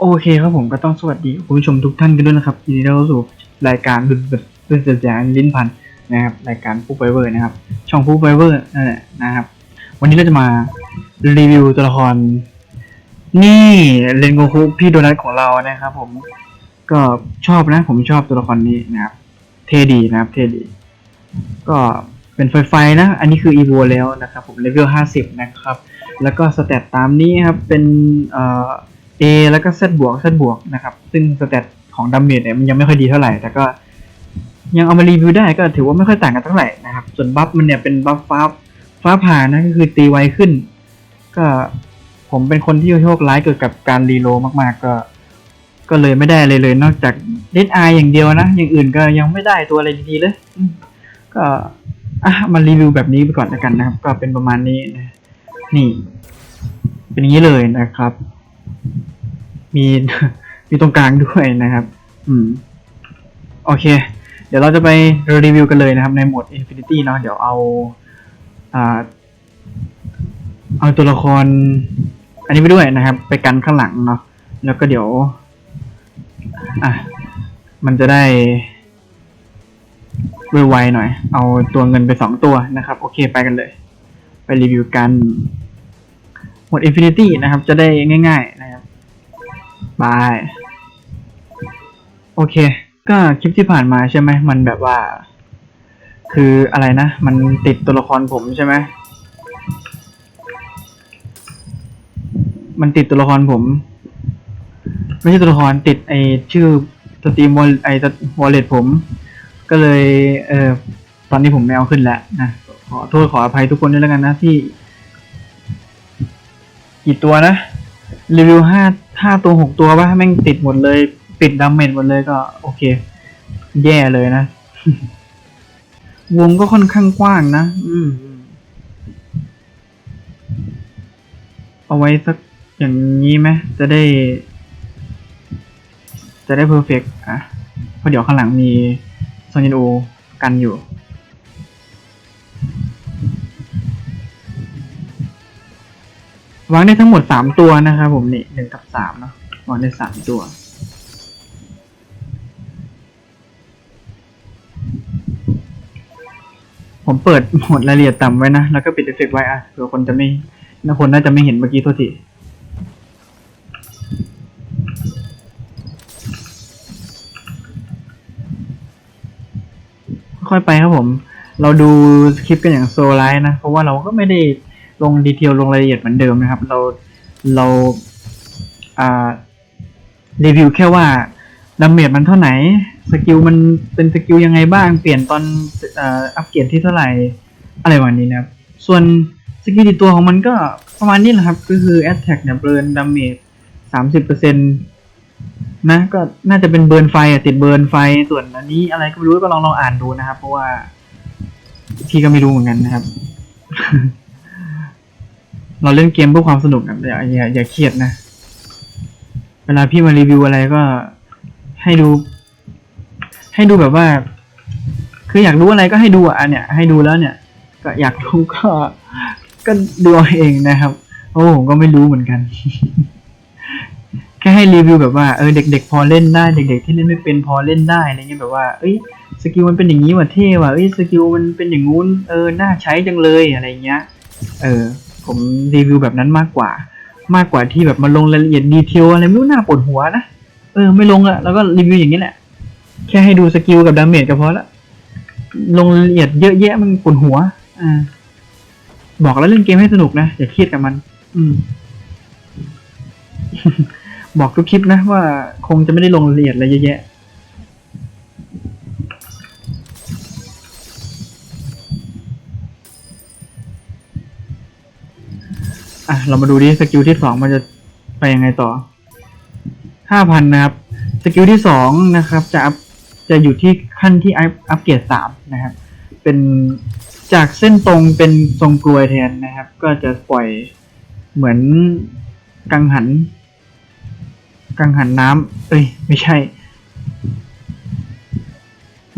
โอเคครับผมก็ต้องสวัสดีคุณผู้ชมทุกท่านกันด้วยนะครับยินดีต้อนรับสู่รายการดุดดุดดุดแสงลิ้นพันนะครับรายการผู้ไฟเวอร์นะครับ ช่องผู้ไฟเวอร์นั่นแหละนะครับ วันนี้เราจะมารีวิวตัวละครนี่เรนโกคุพี่โดนัทของเรานะครับ ผมก็ชอบนะ ผมชอบตัวละครนี้นะครับ เทดีนะครับ เทดี ก็เป็นไฟไฟนะ อันนี้คืออีโวแล้วนะครับ ผมเลเวลห้าสิบนะครับ แล้วก็สเตตตามนี้ครับเป็นเอ่อ A แล้วก็ Z บวก Z บวกนะครับ ซึ่งสเตตของดาเมจเนี่ยมันยังไม่ค่อยดีเท่าไหร่ แต่ก็ยังเอามารีวิวได้ก็ถือว่าไม่ค่อยต่างกันเท่าไหร่นะครับ ส่วนบัฟมันเนี่ยเป็นบัฟฟ้าฟ้าผ่านะก็คือตีไวขึ้น ก็ผมเป็นคนที่โชคร้ายเกี่ยวกับการรีโลมากๆ ก็ ก็เลยไม่ได้เลยเลย นอกจากเดนไออย่างเดียวนะ อย่างอื่นก็ยังไม่ได้ตัวอะไรดีๆเลย ก็อะมารีวิวแบบนี้ไปก่อนแล้วกันนะครับ ก็เป็นประมาณนี้นะนี่ เป็นอย่างนี้เลยนะครับ มีมีตรงกลางด้วยนะครับ อืม โอเค เดี๋ยวเราจะไปรีวิวกันเลยนะครับ ในโหมด Infinity เนาะเดี๋ยวเอาอ่าเอาตัวละคร อันนี้ไปด้วยนะครับ ไปกันข้างหลังเนาะแล้วก็เดี๋ยว อะ มันจะได้ไวๆหน่อย เอาตัวเงินไปสองตัวนะครับ โอเคไปกันเลย ไปรีวิวกันหมด Infinity นะครับ จะได้ง่าย ๆนะ บาย โอเค ก็คลิปที่ผ่านมาใช่ไหม มันแบบว่า คืออะไรนะ มันติดตัวละครผมใช่ไหม มันติดตัวละครผม ไม่ใช่ตัวละครติดไอชื่อสตรีมวอลไอวอลเล็ตผม ก็เลย เออตอนนี้ผมไม่เอาขึ้นแล้วนะ ขอโทษขออภัยทุกคนด้วยแล้วกันนะที่ กี่ตัวนะ รีวิวห้าห้าตัวหกตัวป่ะแม่งติดหมดเลยปิดดาเมจหมดเลยก็โอเค แย่เลยนะ วงก็ค่อนข้างกว้างนะ อืม เอาไว้สักอย่างนี้ไหมจะได้ จะได้เพอร์เฟกอะเพราะเดี๋ยวข้างหลังมีซอนยินโอกันอยู่ วางได้ทั้งหมดสามตัวนะครับผมนี่หนึ่งกับสามเนาะวางได้สามตัว ผมเปิดโหมดรายละเอียดต่ำไว้นะ แล้วก็ปิดเอฟเฟกไว้อะเผื่อคนจะไม่นะคนน่าจะไม่เห็นเมื่อกี้โทษทีค่อยไปครับผม เราดูคลิปกันอย่างโซไลท์นะ เพราะว่าเราก็ไม่ได้ ลงดีเทลลงรายละเอียดเหมือนเดิมนะครับ เราเราอ่ารีวิวแค่ว่าดาเมจมันเท่าไหร่สกิลมันเป็นสกิลยังไงบ้างเปลี่ยนตอนอัปเกรดที่เท่าไหร่อะไรแบบนี้นะครับ ส่วนสกิลติดตัวของมันก็ประมาณนี้แหละครับก็คือ attack เนี่ยเบิร์นดาเมจสามสิบเปอร์เซ็นต์นะก็น่าจะเป็นเบิร์นไฟอะติดเบิร์นไฟส่วนอันนี้อะไรก็ไม่รู้ก็ลองลองอ่านดูนะครับ เพราะว่าพี่ก็ไม่รู้เหมือนกันนะครับ เราเล่นเกมเพื่อความสนุกนะอย่าอย่าอย่าเครียดนะ เวลาพี่มารีวิวอะไรก็ให้ดู ให้ดูแบบว่า คืออยากรู้อะไรก็ให้ดูอะเนี่ย ให้ดูแล้วเนี่ย ก็อยากรู้ก็ก็ดูเองนะครับเพราะผมก็ไม่รู้เหมือนกัน แค่ให้รีวิวแบบว่าเออเด็ก ๆ พอเล่นได้เด็ก ๆ ที่เล่นไม่เป็นพอเล่นได้อะไรเงี้ยแบบว่าเอ้ยสกิลมันเป็นอย่างนี้ว่ะเท่ว่ะเอ้ยสกิลมันเป็นอย่างงู้นเออน่าใช้จังเลยอะไรเงี้ย เออ ผมรีวิวแบบนั้นมากกว่า มากกว่าที่แบบมาลงรายละเอียดดีเทลอะไรไม่รู้น่าปวดหัวนะเออไม่ลงอะแล้วก็รีวิวอย่างนี้แหละ แค่ให้ดูสกิลกับดาเมจก็พอละลงรายละเอียดเยอะแยะมันปวดหัว อ่า บอกแล้วเล่นเกมให้สนุกนะอย่าเครียดกับมัน อืม บอกทุกคลิปนะว่าคงจะไม่ได้ลงรายละเอียดอะไรเยอะแยะ อะเรามาดูดิสกิลที่สองมันจะไปยังไงต่อห้าพันนะครับ สกิลที่สองนะครับ จะอัพจะอยู่ที่ขั้นที่อัพอัพเกรดสามนะครับ เป็นจากเส้นตรงเป็นทรงกลวยแทนนะครับ ก็จะปล่อยเหมือนกังหัน กังหันน้ำเอ้ยไม่ใช่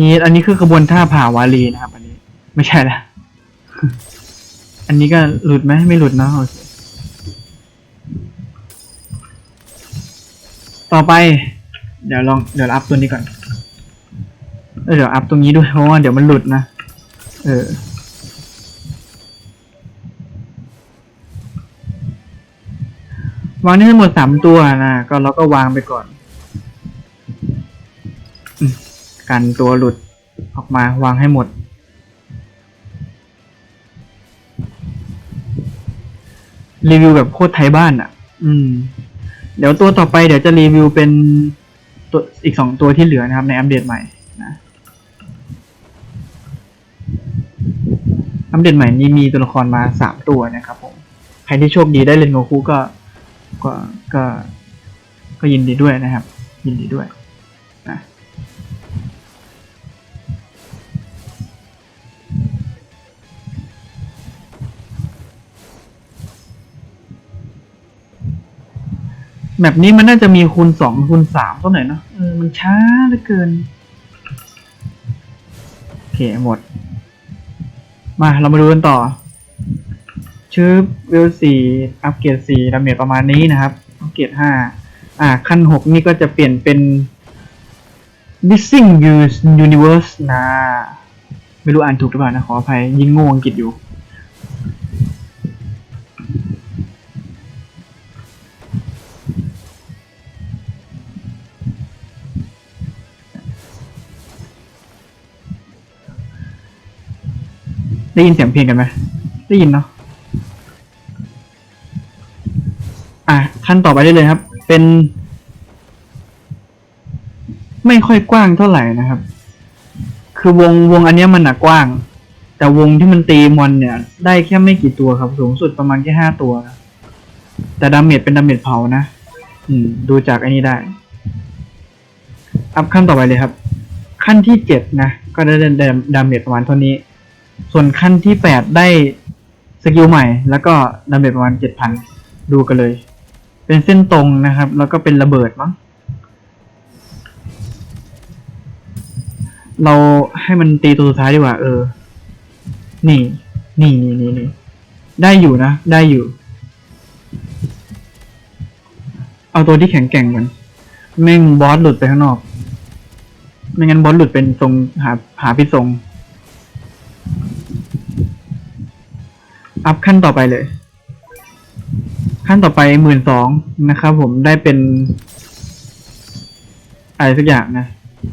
นี่อันนี้คือกระบวนท่าผ่าวาลีนะครับ อันนี้ไม่ใช่ละอันนี้ก็หลุดไหมไม่หลุดเนอะโอเค ต่อไป เดี๋ยวลองเดี๋ยวอัพตัวนี้ก่อนเออเดี๋ยวอัพตรงนี้ด้วยเพราะว่าเดี๋ยวมันหลุดนะ เออวางได้ทั้งหมดสามตัวนะก็เราก็วางไปก่อนอกันตัวหลุดออกมาวางให้หมด รีวิวแบบโคตรไทยบ้านอะ อืม เดี๋ยวตัวต่อไปเดี๋ยวจะรีวิวเป็นตัวอีกสองตัวที่เหลือนะครับในอัปเดตใหม่นะอัปเดตใหม่นี้มีตัวละครมาสามตัวนะครับผมใครที่โชคดีได้เล่นโงคุก็ก็ก็ก็ยินดีด้วยนะครับ ยินดีด้วย แบบนี้มันน่าจะมีคูณสองคูณสามตัวไหนอยเนาะเออมันช้าเหลือเกิน โอเคหมด มาเรามาดูกันต่อ ชื่อเวลสี่อัปเกรดสี่ดาเมจประมาณนี้นะครับ อัปเกรดห้าอ่า ขั้นหกนี่ก็จะเปลี่ยนเป็น Missing Use Universe นะ ไม่รู้อ่านถูกหรือเปล่านะ ขออภัยยิ่งงอังกฤษอยู่ ได้ยินเสียงเพลงกันไหมได้ยินเนาะอะขั้นต่อไปได้เลยครับ เป็น ไม่ค่อยกว้างเท่าไหร่นะครับ คือวงวงอันนี้มันหนักกว้าง แต่วงที่มันตีมอนเนี่ย ได้แค่ไม่กี่ตัวครับ สูงสุดประมาณแค่ห้าตัว แต่ดาเมจเป็นดาเมจเผานะอืม ดูจากอ้นี้ได้ อัพขั้นต่อไปเลยครับ ขั้นที่เจ็ดนะ ก็ได้ได้ดาเมจประมาณเท่านี้ ส่วนขั้นที่แปดได้สกิลใหม่ แล้วก็ดาเมจประมาณเจ็ดพันดูกันเลย เป็นเส้นตรงนะครับ แล้วก็เป็นระเบิดมั้งเราให้มันตีตัวสุดท้ายดีกว่า เออ นี่ นี่นี่นี่นี่ได้อยู่นะ ได้อยู่ เอาตัวที่แข็งแกร่งก่อนแม่งบอสหลุดไปข้างนอก ไม่งั้นบอสหลุดเป็นทรงหาหาพิษทรง อัพขั้นต่อไปเลย ขั้นต่อไปหมื่นสองนะครับผมได้เป็น อะไรสักอย่างนะ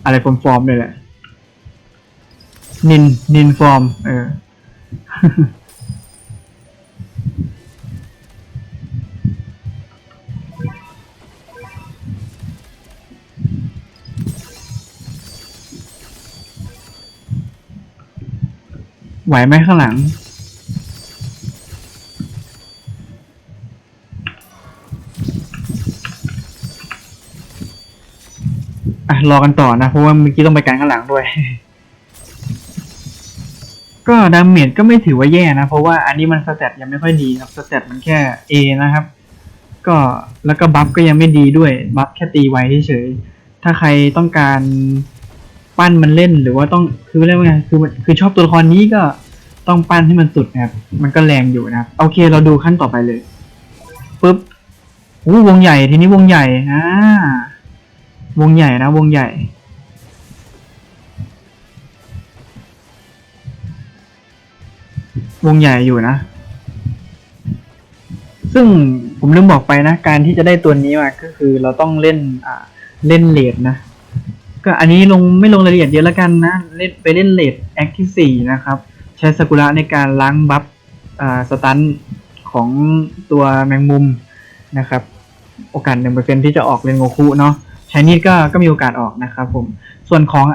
อะไรฟอร์มฟอร์มเลยแหละ นินนินฟอร์ม เออไหวไหมข้างหลัง อะรอกันต่อนะ เพราะว่าเมื่อกี้ต้องไปกันข้างหลังด้วย ก็ดาเมจก็ไม่ถือว่าแย่นะ เพราะว่าอันนี้มันสเตตยังไม่ค่อยดีครับสเตตมันแค่ A นะครับ ก็แล้วก็บัฟก็ยังไม่ดีด้วย บัฟแค่ตีไว้เฉยถ้าใครต้องการปั้นมันเล่นหรือว่าต้องคือเรียกว่าไงคือคือชอบตัวละครนี้ก็ต้องปั้นให้มันสุดนะครับ มันก็แรงอยู่นะครับ โอเคเราดูขั้นต่อไปเลยปุ๊บอู้วงใหญ่ทีนี้วงใหญ่อ่า วงใหญ่นะ วงใหญ่ วงใหญ่อยู่นะ ซึ่งผมลืมบอกไปนะ การที่จะได้ตัวนี้มาก็คือเราต้องเล่นอ่าเล่นเลดนะ ก็อันนี้ลงไม่ลงรายละเอียดเยอะแล้วกันนะ เล่นไปเล่นเลดแอคที่สี่นะครับ ใช้สกุระในการล้างบัฟอ่าสตันของตัวแมงมุมนะครับ โอกาสหนึ่งเปอร์เซ็นที่จะออกเลนโงคุเนาะ ใช้นี่ก็ก็มีโอกาสออกนะครับผมส่วนของ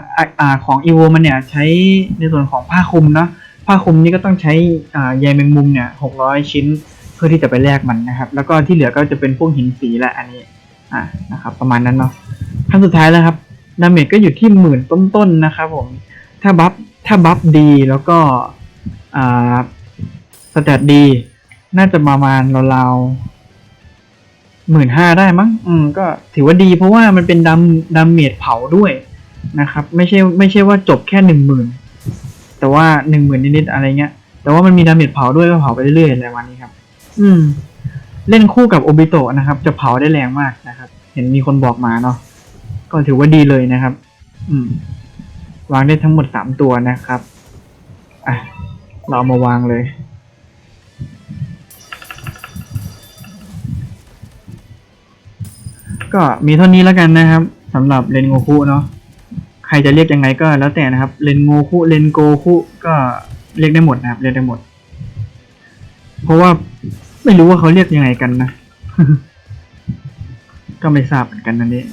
อ่าของอีโวมันเนี่ยใช้ในส่วนของผ้าคลุมเนาะผ้าคลุมนี่ก็ต้องใช้อ่าใยแมงมุมเนี่ยหกร้อยชิ้นเพื่อที่จะไปแลกมันนะครับ แล้วก็ที่เหลือก็จะเป็นพวกหินสีแหละอันนี้อ่านะครับ ประมาณนั้นเนาะขั้นสุดท้ายแล้วครับดาเมจก็อยู่ที่หมื่นต้นๆนะครับผมถ้าบัฟถ้าบัฟดีแล้วก็อ่าสแตทดี น่าจะประมาณราวๆ หมื่นห้าได้มั้ง อืมก็ถือว่าดีเพราะว่ามันเป็นดามดาเมจเผาด้วยนะครับ ไม่ใช่ไม่ใช่ว่าจบแค่หนึ่งหมื่นแต่ว่าหนึ่งหมื่นนิดๆอะไรเงี้ย แต่ว่ามันมีดาเมจเผาด้วยก็เผาไปเรื่อยๆอะไรวันนี้ครับ อืม เล่นคู่กับโอบิโตะนะครับ จะเผาได้แรงมากนะครับ เห็นมีคนบอกมาเนาะก็ถือว่าดีเลยนะครับ อืม วางได้ทั้งหมดสามตัวนะครับ อะ เราเอามาวางเลย ก็มีเท่านี้แล้วกันนะครับสำหรับเลนโงคุเนาะใครจะเรียกยังไงก็แล้วแต่นะครับเลนโงคุเลนโกคุก็เรียกได้หมดนะครับ เรียกได้หมด เพราะว่าไม่รู้ว่าเขาเรียกยังไงกันนะก็ไม่ทราบเหมือนกันนั่นเอง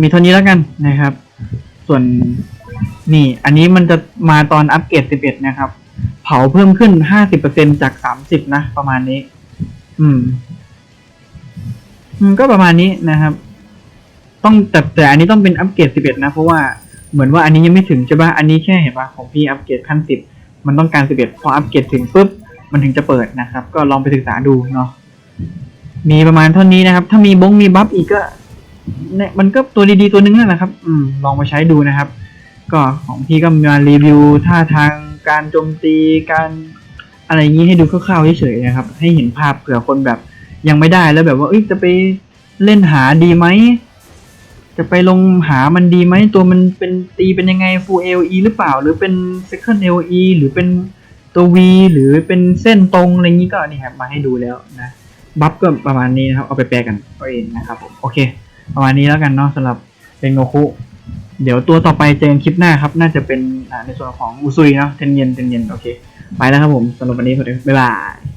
มีเท่านี้แล้วกันนะครับ ส่วนนี่ อันนี้มันจะมาตอนอัปเกรด11 นะครับ เผาเพิ่มขึ้น 50%จาก 30 นะ ประมาณนี้ อืม ก็ประมาณนี้นะครับ ต้องแต่แต่อันนี้ต้องเป็นอัปเกรด11นะ เพราะว่าเหมือนว่าอันนี้ยังไม่ถึงใช่ปะอันนี้แค่เห็นปะของพี่อัปเกรดขั้น10มันต้องการ11พออัปเกรดถึงปุ๊บมันถึงจะเปิดนะครับ ก็ลองไปศึกษาดูเนาะมีประมาณเท่านี้นะครับ ถ้ามีบงมีบัฟอีกก็เนี่ยมันก็ตัวดีๆตัวนึงนั่นแหละครับ อืม ลองมาใช้ดูนะครับ ก็ของพี่ก็มารีวิวท่าทางการโจมตีการอะไรอย่างนี้ให้ดูคร่าวๆเฉยๆนะครับ ให้เห็นภาพเผื่อคนแบบ ยังไม่ได้แล้วแบบว่าเอ้ยจะไปเล่นหาดีไหมจะไปลงหามันดีไหมตัวมันเป็นตีเป็นยังไง full LE หรือเปล่า หรือเป็น second LE หรือเป็นตัว V หรือเป็นเส้นตรงอะไรอย่างนี้ก็นี่ครับมาให้ดูแล้วนะบัฟก็ประมาณนี้นะครับ เอาไปแปลกันเอาเองนะครับผมโอเค ประมาณนี้แล้วกันเนาะสำหรับเป็นโงคุเดี๋ยวตัวต่อไปเจอกันคลิปหน้าครับ น่าจะเป็นในส่วนของอุซุยเนาะเทนเย็นเทนเย็นโอเค ไปแล้วครับผมสำหรับวันนี้สวัสดีบ๊ายบาย